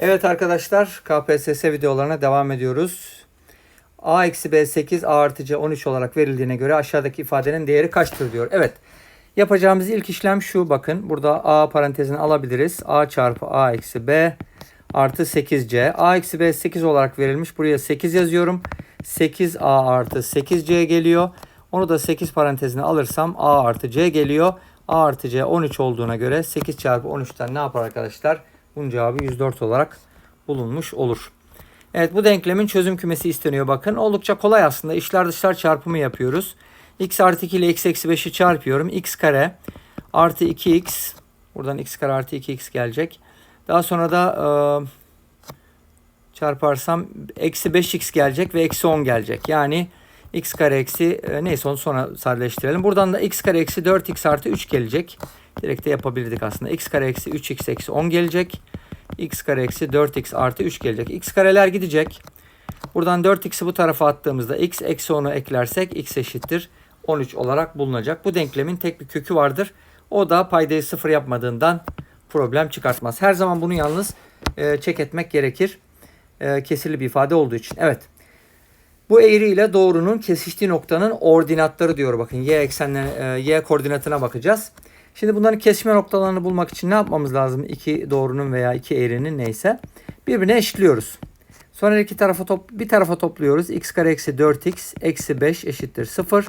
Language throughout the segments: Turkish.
Evet arkadaşlar KPSS videolarına devam ediyoruz. A eksi B 8 A artı C 13 olarak verildiğine göre aşağıdaki ifadenin değeri kaçtır diyor. Evet yapacağımız ilk işlem şu bakın burada A parantezini alabiliriz. A çarpı A eksi B artı 8C. A eksi B 8 olarak verilmiş. Buraya 8 yazıyorum. 8A artı 8C geliyor. Onu da 8 parantezine alırsam A artı C geliyor. A artı C 13 olduğuna göre 8 çarpı 13'ten ne yapar arkadaşlar? Bunun cevabı 104 olarak bulunmuş olur. Evet bu denklemin çözüm kümesi isteniyor bakın. Oldukça kolay aslında. İşler dışlar çarpımı yapıyoruz. x artı 2 ile x eksi 5'i çarpıyorum. x kare artı 2x. Buradan x kare artı 2x gelecek. Daha sonra da e, çarparsam eksi 5x gelecek ve eksi 10 gelecek. Yani x kare eksi e, neyse onu sonra sadeleştirelim. Buradan da x kare eksi 4x artı 3 gelecek. Direkt de yapabilirdik aslında. x kare eksi 3x eksi 10 gelecek. x kare eksi 4x artı 3 gelecek. x kareler gidecek. Buradan 4x'i bu tarafa attığımızda x eksi 10'u eklersek x eşittir 13 olarak bulunacak. Bu denklemin tek bir kökü vardır. O da paydayı sıfır yapmadığından problem çıkartmaz. Her zaman bunu yalnız e, çek etmek gerekir. E, kesirli bir ifade olduğu için. Evet. Bu eğri ile doğrunun kesiştiği noktanın ordinatları diyor. Bakın y eksenine, e, y koordinatına bakacağız. Şimdi bunların kesişme noktalarını bulmak için ne yapmamız lazım? İki doğrunun veya iki eğrinin neyse. Birbirine eşitliyoruz. Sonra iki tarafa top, bir tarafa topluyoruz. x kare eksi 4x eksi 5 eşittir 0.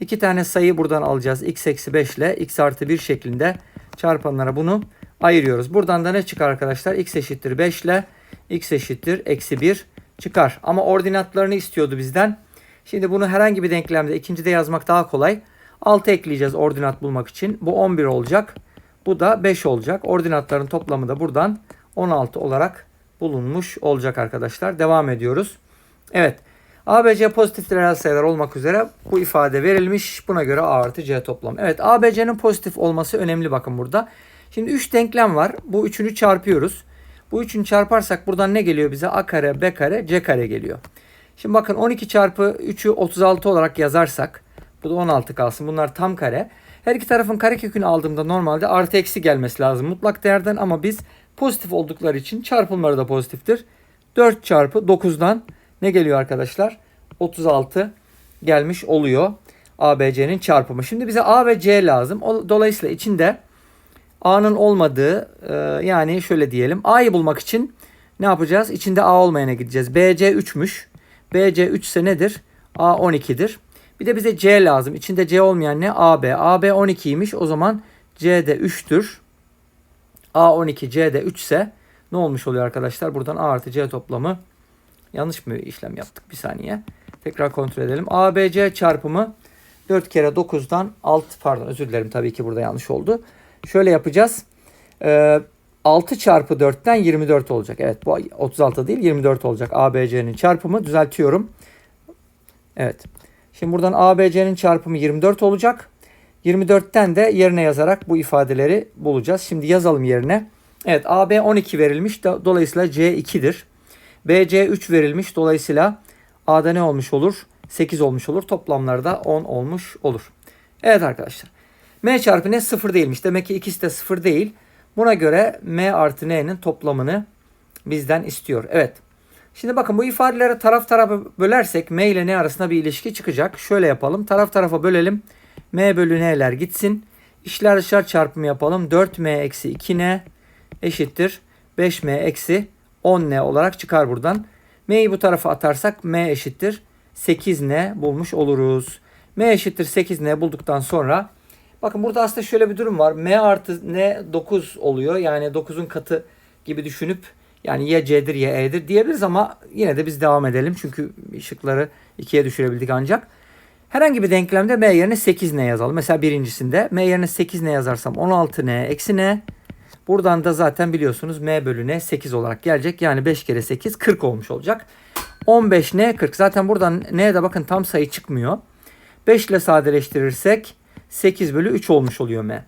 İki tane sayı buradan alacağız. x eksi 5 ile x artı 1 şeklinde çarpanlara bunu ayırıyoruz. Buradan da ne çıkar arkadaşlar? x eşittir 5 ile x eşittir eksi 1 çıkar. Ama ordinatlarını istiyordu bizden. Şimdi bunu herhangi bir denklemde ikincide yazmak daha kolay. 6 ekleyeceğiz ordinat bulmak için. Bu 11 olacak. Bu da 5 olacak. Ordinatların toplamı da buradan 16 olarak bulunmuş olacak arkadaşlar. Devam ediyoruz. Evet. ABC pozitif reel sayılar olmak üzere bu ifade verilmiş. Buna göre A artı C toplam. Evet ABC'nin pozitif olması önemli bakın burada. Şimdi 3 denklem var. Bu üçünü çarpıyoruz. Bu üçünü çarparsak buradan ne geliyor bize? A kare, B kare, C kare geliyor. Şimdi bakın 12 çarpı 3'ü 36 olarak yazarsak bu da 16 kalsın. Bunlar tam kare. Her iki tarafın karekökünü aldığımda normalde artı eksi gelmesi lazım mutlak değerden ama biz pozitif oldukları için çarpımları da pozitiftir. 4 çarpı 9'dan ne geliyor arkadaşlar? 36 gelmiş oluyor. ABC'nin çarpımı. Şimdi bize A ve C lazım. Dolayısıyla içinde A'nın olmadığı e, yani şöyle diyelim. A'yı bulmak için ne yapacağız? İçinde A olmayana gideceğiz. BC 3'müş. BC 3 ise nedir? A 12'dir. Bir de bize C lazım. İçinde C olmayan ne? AB. AB 12'ymiş. O zaman C de 3'tür. A 12, C de 3 ise ne olmuş oluyor arkadaşlar? Buradan A artı C toplamı yanlış mı işlem yaptık? Bir saniye. Tekrar kontrol edelim. ABC çarpımı 4 kere 9'dan 6 pardon özür dilerim tabii ki burada yanlış oldu. Şöyle yapacağız. Ee, 6 çarpı 4'ten 24 olacak. Evet bu 36 değil 24 olacak. ABC'nin çarpımı düzeltiyorum. Evet. Şimdi buradan ABC'nin çarpımı 24 olacak. 24'ten de yerine yazarak bu ifadeleri bulacağız. Şimdi yazalım yerine. Evet AB 12 verilmiş. Dolayısıyla C 2'dir. BC 3 verilmiş. Dolayısıyla A'da ne olmuş olur? 8 olmuş olur. Toplamlarda 10 olmuş olur. Evet arkadaşlar. M çarpı N 0 değilmiş. Demek ki ikisi de 0 değil. Buna göre M artı N'nin toplamını bizden istiyor. Evet. Şimdi bakın bu ifadeleri taraf tarafa bölersek M ile N arasında bir ilişki çıkacak. Şöyle yapalım. Taraf tarafa bölelim. M bölü N'ler gitsin. İşler dışlar çarpımı yapalım. 4M eksi 2N eşittir. 5M eksi 10N olarak çıkar buradan. M'yi bu tarafa atarsak M eşittir. 8N bulmuş oluruz. M eşittir 8N bulduktan sonra bakın burada aslında şöyle bir durum var. M artı N 9 oluyor. Yani 9'un katı gibi düşünüp yani ya C'dir ya E'dir diyebiliriz ama yine de biz devam edelim. Çünkü şıkları ikiye düşürebildik ancak. Herhangi bir denklemde M yerine 8 ne yazalım. Mesela birincisinde M yerine 8 ne yazarsam 16 ne eksi ne. Buradan da zaten biliyorsunuz M bölü ne 8 olarak gelecek. Yani 5 kere 8 40 olmuş olacak. 15 ne 40. Zaten buradan N'ye de bakın tam sayı çıkmıyor. 5 ile sadeleştirirsek 8 bölü 3 olmuş oluyor M.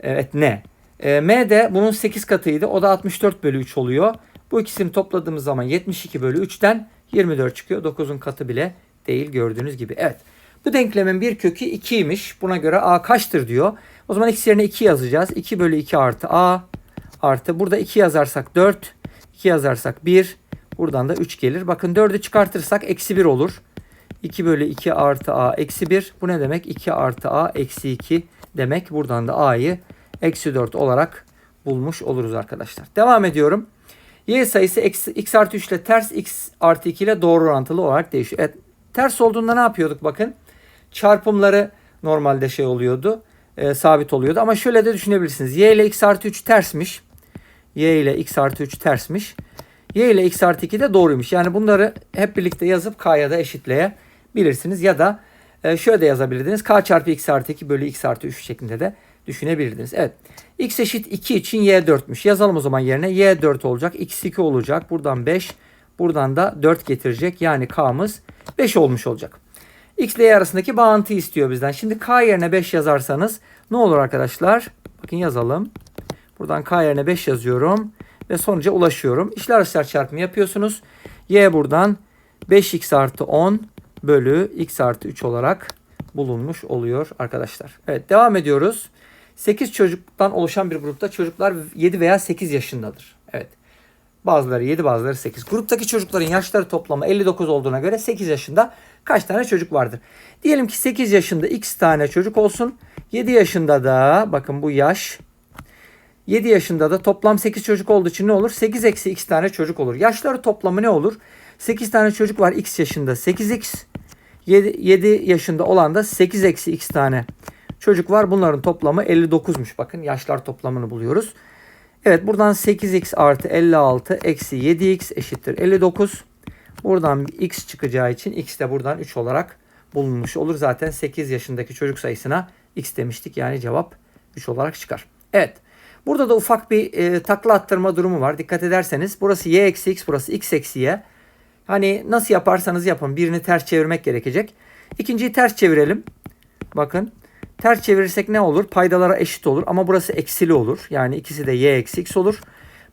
Evet ne? E, M de bunun 8 katıydı. O da 64 bölü 3 oluyor. Bu ikisini topladığımız zaman 72 bölü 3'ten 24 çıkıyor. 9'un katı bile değil gördüğünüz gibi. Evet. Bu denklemin bir kökü 2'ymiş. Buna göre A kaçtır diyor. O zaman x yerine 2 yazacağız. 2 bölü 2 artı A artı. Burada 2 yazarsak 4. 2 yazarsak 1. Buradan da 3 gelir. Bakın 4'ü çıkartırsak eksi 1 olur. 2 bölü 2 artı a eksi 1. Bu ne demek? 2 artı a eksi 2 demek. Buradan da a'yı eksi 4 olarak bulmuş oluruz arkadaşlar. Devam ediyorum. Y sayısı x artı 3 ile ters x artı 2 ile doğru orantılı olarak değişiyor. Evet, ters olduğunda ne yapıyorduk bakın. Çarpımları normalde şey oluyordu. e, sabit oluyordu. Ama şöyle de düşünebilirsiniz. Y ile x artı 3 tersmiş. Y ile x artı 3 tersmiş. Y ile x artı 2 de doğruymuş. Yani bunları hep birlikte yazıp k'ya da eşitleyebilirsiniz. Ya da e, şöyle de yazabilirdiniz. k çarpı x artı 2 bölü x artı 3 şeklinde de düşünebilirdiniz. Evet. x eşit 2 için y 4'müş. Yazalım o zaman yerine. y 4 olacak. x 2 olacak. Buradan 5. Buradan da 4 getirecek. Yani k'mız 5 olmuş olacak. X ile Y arasındaki bağıntıyı istiyor bizden. Şimdi K yerine 5 yazarsanız ne olur arkadaşlar? Bakın yazalım. Buradan K yerine 5 yazıyorum. Ve sonuca ulaşıyorum. İşler dışlar çarpımı yapıyorsunuz. Y buradan 5x artı 10 bölü x artı 3 olarak bulunmuş oluyor arkadaşlar. Evet devam ediyoruz. 8 çocuktan oluşan bir grupta çocuklar 7 veya 8 yaşındadır. Evet. Bazıları 7 bazıları 8. Gruptaki çocukların yaşları toplamı 59 olduğuna göre 8 yaşında kaç tane çocuk vardır? Diyelim ki 8 yaşında x tane çocuk olsun. 7 yaşında da bakın bu yaş 7 yaşında da toplam 8 çocuk olduğu için ne olur? 8 eksi x tane çocuk olur. Yaşları toplamı ne olur? 8 tane çocuk var x yaşında 8x. 7, 7 yaşında olan da 8 eksi x tane çocuk var. Bunların toplamı 59'muş. Bakın yaşlar toplamını buluyoruz. Evet buradan 8x artı 56 eksi 7x eşittir 59. Buradan bir x çıkacağı için x de buradan 3 olarak bulunmuş olur. Zaten 8 yaşındaki çocuk sayısına x demiştik. Yani cevap 3 olarak çıkar. Evet. Burada da ufak bir e, takla attırma durumu var. Dikkat ederseniz burası y eksi x burası x eksi y. Hani nasıl yaparsanız yapın. Birini ters çevirmek gerekecek. İkinciyi ters çevirelim. Bakın. Ters çevirirsek ne olur? Paydalara eşit olur ama burası eksili olur. Yani ikisi de y eksi x olur.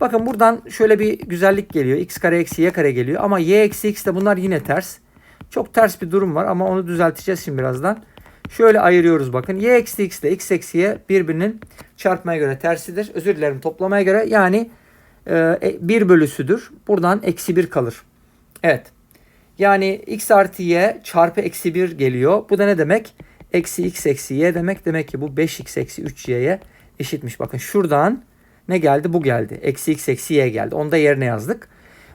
Bakın buradan şöyle bir güzellik geliyor. x kare eksi y kare geliyor ama y eksi x de bunlar yine ters. Çok ters bir durum var ama onu düzelteceğiz şimdi birazdan. Şöyle ayırıyoruz bakın. y eksi x ile x eksi y birbirinin çarpmaya göre tersidir. Özür dilerim toplamaya göre yani e, 1 bölüsüdür. Buradan eksi 1 kalır. Evet. Yani x artı y çarpı eksi 1 geliyor. Bu da ne demek? Eksi x eksi y demek. Demek ki bu 5x eksi 3y'ye eşitmiş. Bakın şuradan ne geldi? Bu geldi. Eksi x eksi y geldi. Onu da yerine yazdık.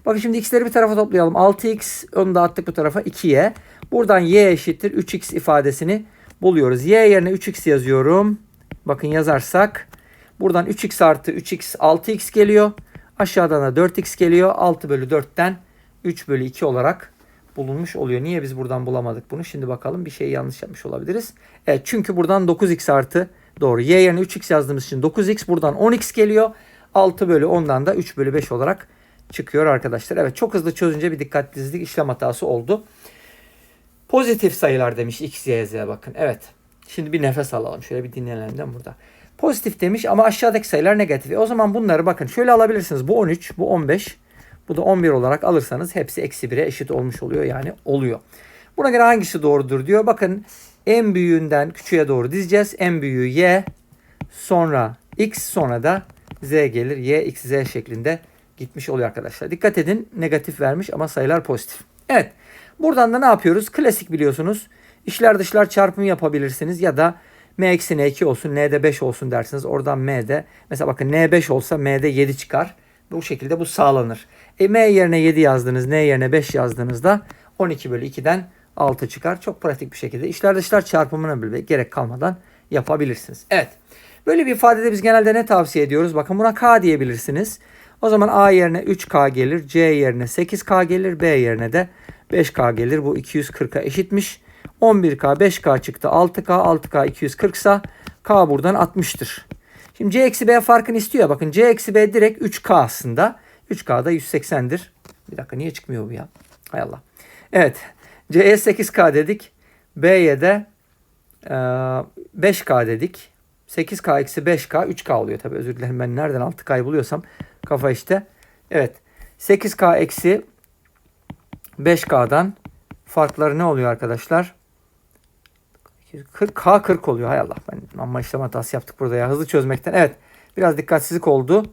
Bakın şimdi x'leri bir tarafa toplayalım. 6x onu da attık bu tarafa 2y. Buradan y eşittir 3x ifadesini buluyoruz. y yerine 3x yazıyorum. Bakın yazarsak buradan 3x artı 3x 6x geliyor. Aşağıdan da 4x geliyor. 6 bölü 4'ten 3 bölü 2 olarak bulunmuş oluyor. Niye biz buradan bulamadık bunu? Şimdi bakalım bir şey yanlış yapmış olabiliriz. Evet çünkü buradan 9x artı doğru. Y yerine 3x yazdığımız için 9x buradan 10x geliyor. 6 bölü 10'dan da 3 bölü 5 olarak çıkıyor arkadaşlar. Evet çok hızlı çözünce bir dikkatsizlik işlem hatası oldu. Pozitif sayılar demiş x, y, z bakın. Evet. Şimdi bir nefes alalım. Şöyle bir dinlenelim burada. Pozitif demiş ama aşağıdaki sayılar negatif. E o zaman bunları bakın şöyle alabilirsiniz. Bu 13, bu 15, bu da 11 olarak alırsanız hepsi eksi 1'e eşit olmuş oluyor. Yani oluyor. Buna göre hangisi doğrudur diyor. Bakın en büyüğünden küçüğe doğru dizeceğiz. En büyüğü y, sonra x, sonra da z gelir. y, x, z şeklinde gitmiş oluyor arkadaşlar. Dikkat edin negatif vermiş ama sayılar pozitif. Evet. Buradan da ne yapıyoruz? Klasik biliyorsunuz. İşler dışlar çarpımı yapabilirsiniz ya da m eksi n2 olsun n'de 5 olsun dersiniz. Oradan m'de mesela bakın n5 olsa m'de 7 çıkar. Bu şekilde bu sağlanır. E, m yerine 7 yazdınız n yerine 5 yazdığınızda 12 bölü 2'den 6 çıkar. Çok pratik bir şekilde işler dışlar çarpımına bile gerek kalmadan yapabilirsiniz. Evet. Böyle bir ifadede biz genelde ne tavsiye ediyoruz? Bakın buna k diyebilirsiniz. O zaman a yerine 3k gelir, c yerine 8k gelir, b yerine de 5k gelir. Bu 240'a eşitmiş. 11k 5k çıktı 6k 6k 240 ise k buradan 60'tır. Şimdi c eksi b farkını istiyor. Bakın c eksi b direkt 3k aslında. 3k da 180'dir. Bir dakika niye çıkmıyor bu ya? Hay Allah. Evet. c'ye 8k dedik. b'ye de e, 5k dedik. 8k eksi 5k 3k oluyor tabi özür dilerim ben nereden 6k'yı buluyorsam kafa işte. Evet 8k eksi 5k'dan farkları ne oluyor arkadaşlar? 40, K 40 oluyor hay Allah. Ben amma işlem hatası yaptık burada ya hızlı çözmekten. Evet biraz dikkatsizlik oldu.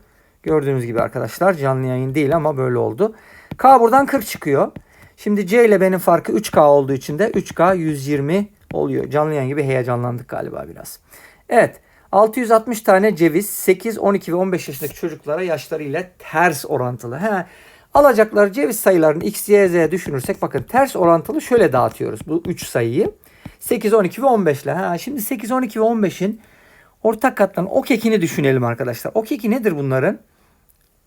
Gördüğünüz gibi arkadaşlar canlı yayın değil ama böyle oldu. K buradan 40 çıkıyor. Şimdi C ile benim farkı 3K olduğu için de 3K 120 oluyor. Canlı yayın gibi heyecanlandık galiba biraz. Evet. 660 tane ceviz 8, 12 ve 15 yaşındaki çocuklara yaşlarıyla ters orantılı. He, alacakları ceviz sayılarını x, y, z düşünürsek bakın ters orantılı şöyle dağıtıyoruz bu 3 sayıyı. 8, 12 ve 15 ile. Ha, şimdi 8, 12 ve 15'in ortak katlarının ok ekini düşünelim arkadaşlar. Ok eki nedir bunların?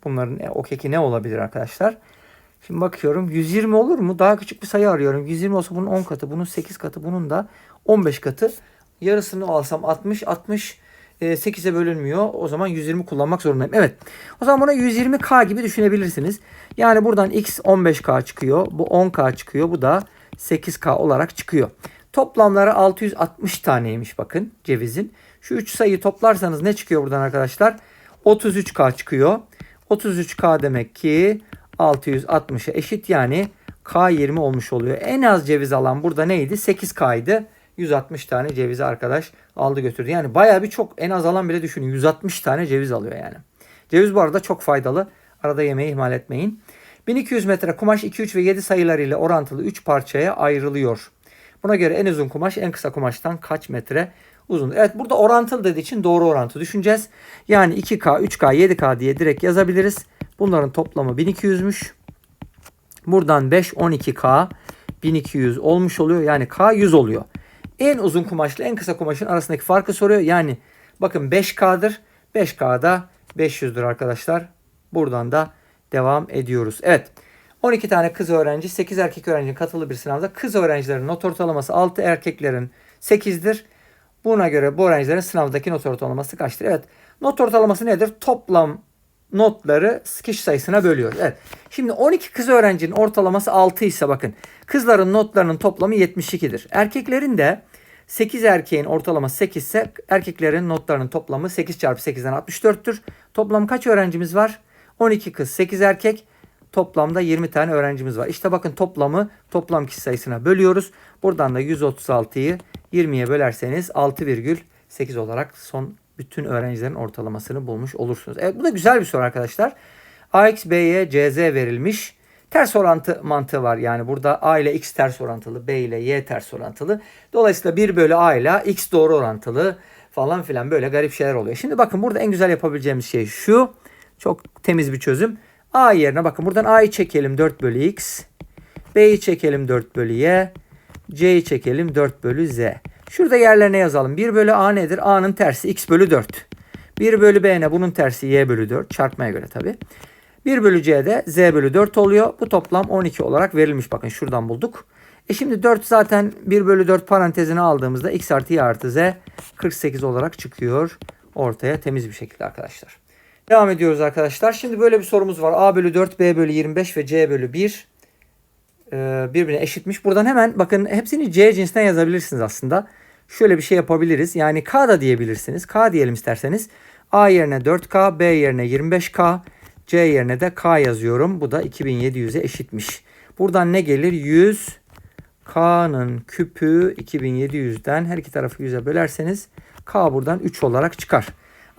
Bunların e, ok eki ne olabilir arkadaşlar? Şimdi bakıyorum 120 olur mu? Daha küçük bir sayı arıyorum. 120 olsa bunun 10 katı, bunun 8 katı, bunun da 15 katı. Yarısını alsam 60, 60 8'e bölünmüyor. O zaman 120 kullanmak zorundayım. Evet. O zaman buna 120K gibi düşünebilirsiniz. Yani buradan X 15K çıkıyor. Bu 10K çıkıyor. Bu da 8K olarak çıkıyor. Toplamları 660 taneymiş bakın cevizin. Şu 3 sayıyı toplarsanız ne çıkıyor buradan arkadaşlar? 33K çıkıyor. 33K demek ki 660'a eşit yani K20 olmuş oluyor. En az ceviz alan burada neydi? 8K'ydı. 160 tane cevizi arkadaş aldı götürdü. Yani baya bir çok en az alan bile düşünün. 160 tane ceviz alıyor yani. Ceviz bu arada çok faydalı. Arada yemeği ihmal etmeyin. 1200 metre kumaş 2, 3 ve 7 sayılarıyla orantılı 3 parçaya ayrılıyor. Buna göre en uzun kumaş en kısa kumaştan kaç metre uzun? Evet burada orantılı dediği için doğru orantı düşüneceğiz. Yani 2K, 3K, 7K diye direkt yazabiliriz. Bunların toplamı 1200'müş. Buradan 5, 12K 1200 olmuş oluyor. Yani K 100 oluyor. En uzun kumaşla en kısa kumaşın arasındaki farkı soruyor. Yani bakın 5K'dır. 5K'da 500'dür arkadaşlar. Buradan da devam ediyoruz. Evet. 12 tane kız öğrenci, 8 erkek öğrencinin katılı bir sınavda kız öğrencilerin not ortalaması 6, erkeklerin 8'dir. Buna göre bu öğrencilerin sınavdaki not ortalaması kaçtır? Evet. Not ortalaması nedir? Toplam notları kişi sayısına bölüyor. Evet. Şimdi 12 kız öğrencinin ortalaması 6 ise bakın. Kızların notlarının toplamı 72'dir. Erkeklerin de 8 erkeğin ortalaması 8 ise erkeklerin notlarının toplamı 8 çarpı 8'den 64'tür. Toplam kaç öğrencimiz var? 12 kız 8 erkek. Toplamda 20 tane öğrencimiz var. İşte bakın toplamı toplam kişi sayısına bölüyoruz. Buradan da 136'yı 20'ye bölerseniz 6,8 olarak son bütün öğrencilerin ortalamasını bulmuş olursunuz. Evet bu da güzel bir soru arkadaşlar. AX, B'ye CZ verilmiş. Ters orantı mantığı var. Yani burada A ile X ters orantılı, B ile Y ters orantılı. Dolayısıyla 1 bölü A ile X doğru orantılı falan filan böyle garip şeyler oluyor. Şimdi bakın burada en güzel yapabileceğimiz şey şu. Çok temiz bir çözüm. A yerine bakın buradan A'yı çekelim 4 bölü X. B'yi çekelim 4 bölü Y. C'yi çekelim 4 bölü Z. Şurada yerlerine yazalım. 1 bölü A nedir? A'nın tersi X bölü 4. 1 bölü B ne? Bunun tersi Y bölü 4. Çarpmaya göre tabi. 1 bölü C de Z bölü 4 oluyor. Bu toplam 12 olarak verilmiş. Bakın şuradan bulduk. E şimdi 4 zaten 1 bölü 4 parantezine aldığımızda X artı Y artı Z 48 olarak çıkıyor. Ortaya temiz bir şekilde arkadaşlar. Devam ediyoruz arkadaşlar. Şimdi böyle bir sorumuz var. A bölü 4, B bölü 25 ve C bölü 1 e, birbirine eşitmiş. Buradan hemen bakın hepsini C cinsinden yazabilirsiniz aslında. Şöyle bir şey yapabiliriz. Yani K da diyebilirsiniz. K diyelim isterseniz. A yerine 4K, B yerine 25K, C yerine de K yazıyorum. Bu da 2700'e eşitmiş. Buradan ne gelir? 100 K'nın küpü 2700'den her iki tarafı 100'e bölerseniz K buradan 3 olarak çıkar.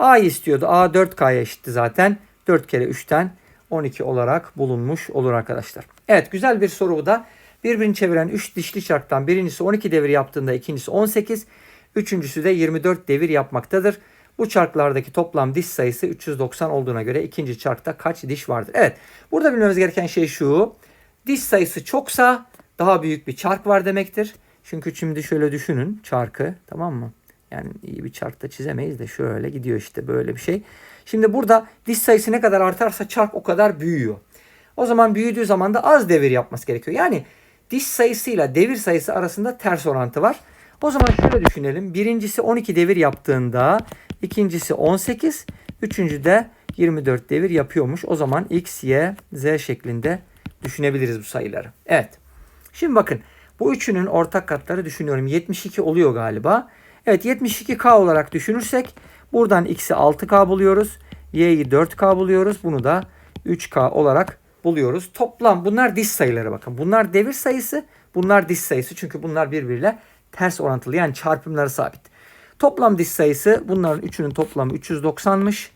A istiyordu. A 4K'ya eşitti zaten. 4 kere 3'ten 12 olarak bulunmuş olur arkadaşlar. Evet güzel bir soru bu da. Birbirini çeviren 3 dişli çarktan birincisi 12 devir yaptığında ikincisi 18, üçüncüsü de 24 devir yapmaktadır. Bu çarklardaki toplam diş sayısı 390 olduğuna göre ikinci çarkta kaç diş vardır? Evet burada bilmemiz gereken şey şu. Diş sayısı çoksa daha büyük bir çark var demektir. Çünkü şimdi şöyle düşünün çarkı tamam mı? Yani iyi bir çarkta çizemeyiz de şöyle gidiyor işte böyle bir şey. Şimdi burada diş sayısı ne kadar artarsa çark o kadar büyüyor. O zaman büyüdüğü zaman da az devir yapması gerekiyor. Yani diş sayısıyla devir sayısı arasında ters orantı var. O zaman şöyle düşünelim. Birincisi 12 devir yaptığında ikincisi 18, üçüncü de 24 devir yapıyormuş. O zaman x, y, z şeklinde düşünebiliriz bu sayıları. Evet. Şimdi bakın bu üçünün ortak katları düşünüyorum. 72 oluyor galiba. Evet 72k olarak düşünürsek buradan x'i 6k buluyoruz. y'yi 4k buluyoruz. Bunu da 3k olarak buluyoruz. Toplam bunlar diş sayıları bakın. Bunlar devir sayısı, bunlar diş sayısı. Çünkü bunlar birbiriyle ters orantılı yani çarpımları sabit. Toplam diş sayısı bunların üçünün toplamı 390'mış.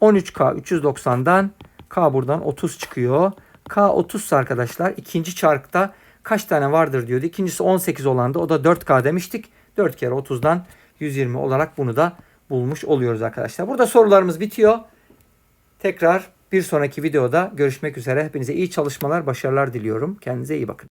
13K 390'dan K buradan 30 çıkıyor. K 30 ise arkadaşlar ikinci çarkta kaç tane vardır diyordu. İkincisi 18 olandı. O da 4K demiştik. 4 kere 30'dan 120 olarak bunu da bulmuş oluyoruz arkadaşlar. Burada sorularımız bitiyor. Tekrar bir sonraki videoda görüşmek üzere. Hepinize iyi çalışmalar, başarılar diliyorum. Kendinize iyi bakın.